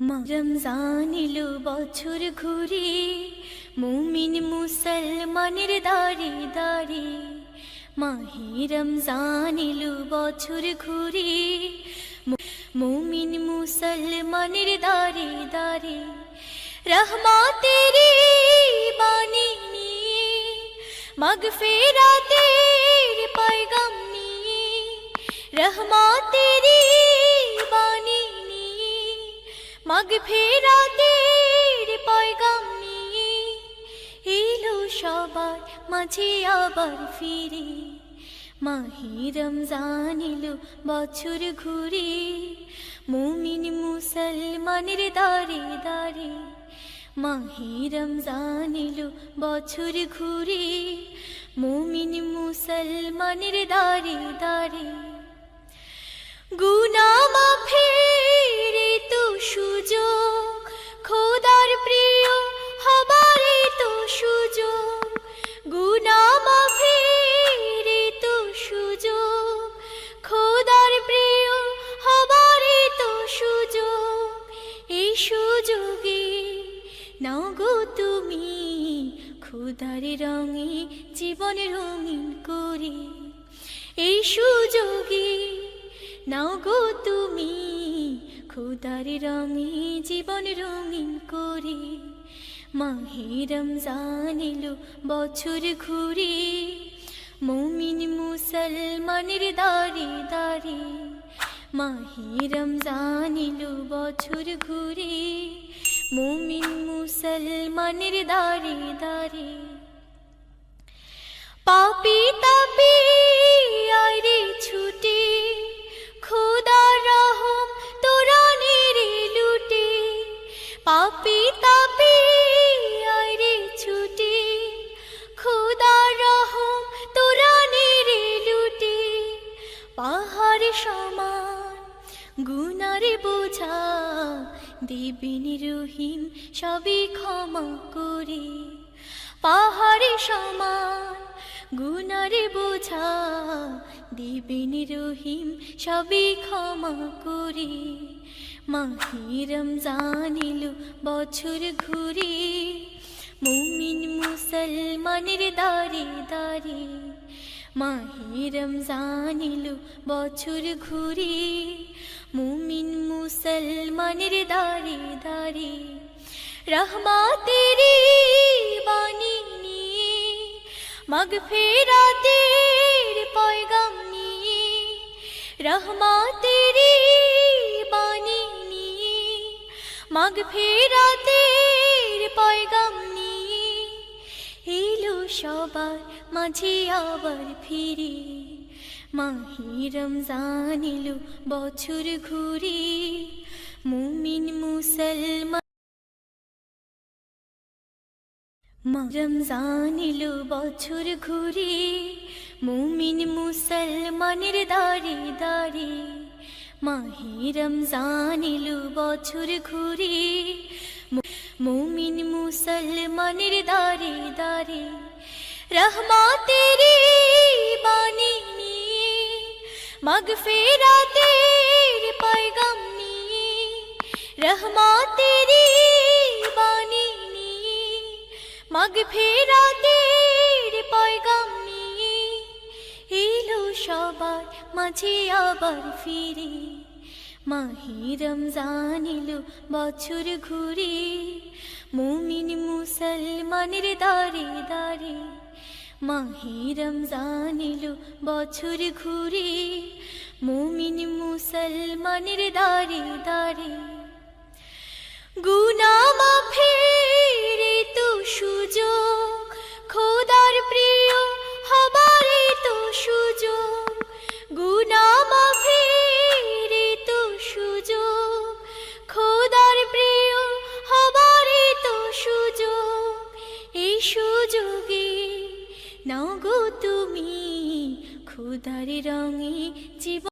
রমজান এলো বছর ঘুরে, মুমিন মুসলমানের দাঁড়ে দাঁড়ে। মাহে রমজান এলো বছর ঘুরে মুমিন মুসলমানের দাঁড়ে দাঁড়ে। রহমাতের বাণী নিয়ে, মগফিরাতের পয়গাম নিয়ে, রহমাতের মগফিরাতের পয়গাম নিয়ে এলো সবার মাঝে আবার ফিরে। মাহি রমজান এলো বছর ঘুরে, মুমিন মুসলমানের দাঁড়ে দাঁড়ে মাহি রমজান এলো বছর ঘুরে, মুমিন মুসলমানের দাঁড়ে দাঁড়ে গুনা মাফের নাও গো তুমি খোদার রঙে জীবন রঙিন করে। এই সুযোগে নাও গো তুমি খোদার রঙে জীবন রঙিন করে। মাহে রমজান বছর ঘুরে, মমিন মুসলমানের দাঁড়ে দাঁড়ে মাহে রমজান বছর ঘুরে মমিন মুসলমানের দাঁড়ে দাঁড়ে। পাপি তাপি, আইরে ছুটে। খোদা রহম, তোরা নেরে লুটে। পাপি তাপি, আইরে ছুটে। খোদা রহম, তোরা নেরে লুটে। পাহাড় সমান, গুনারে বোঝা দেবিন রহিম সবই ক্ষমা করে। পাহাড়ে সমান গুনারে বোঝা দেবেন রহিম সবই ক্ষমা করে। মাহি রমজান বছর ঘুরে, মুমিন মুসলমানের দাঁড়ে দাঁড়ে মাহি রমজান বছর ঘুরে মুমিন মুসলমানের দাঁড়ে দাঁড়ে, রহমাতের বাণী নিয়ে মগফিরাতের পয়গাম নিয়ে, রহমাতের বাণী নিয়ে মগফিরাতের পয়গাম নিয়ে, এলো সবার মাঝে আবার ফিরে। মাহি রমজান এলো বছর ঘুরে, মুমিন মুসলমান। রমজান এলো বছর ঘুরে, মুমিন মুসলমানের দাঁড়ে দাঁড়ে। মাহে রমজান এলো বছর ঘুরে মুমিন মুসলমানের দাঁড়ে দাঁড়ে। রহমাতের বাণী নিয়ে মগফিরাতের পয়গাম নিয়ে রহমাতের বাণী নিয়ে, মগফিরাতের পয়গাম নিয়ে এলো সবার মাঝে আবার ফিরে। মাহি রমজান বছর ঘুরে, মুমিন মুসলমানের দাঁড়ে দাঁড়ে মাহি রমজান এলো বছর ঘুরে মুমিন মুসলমানের দাঁড়ে দাঁড়ে গুনা নাও গো তুমি খোদার রঙে জীবন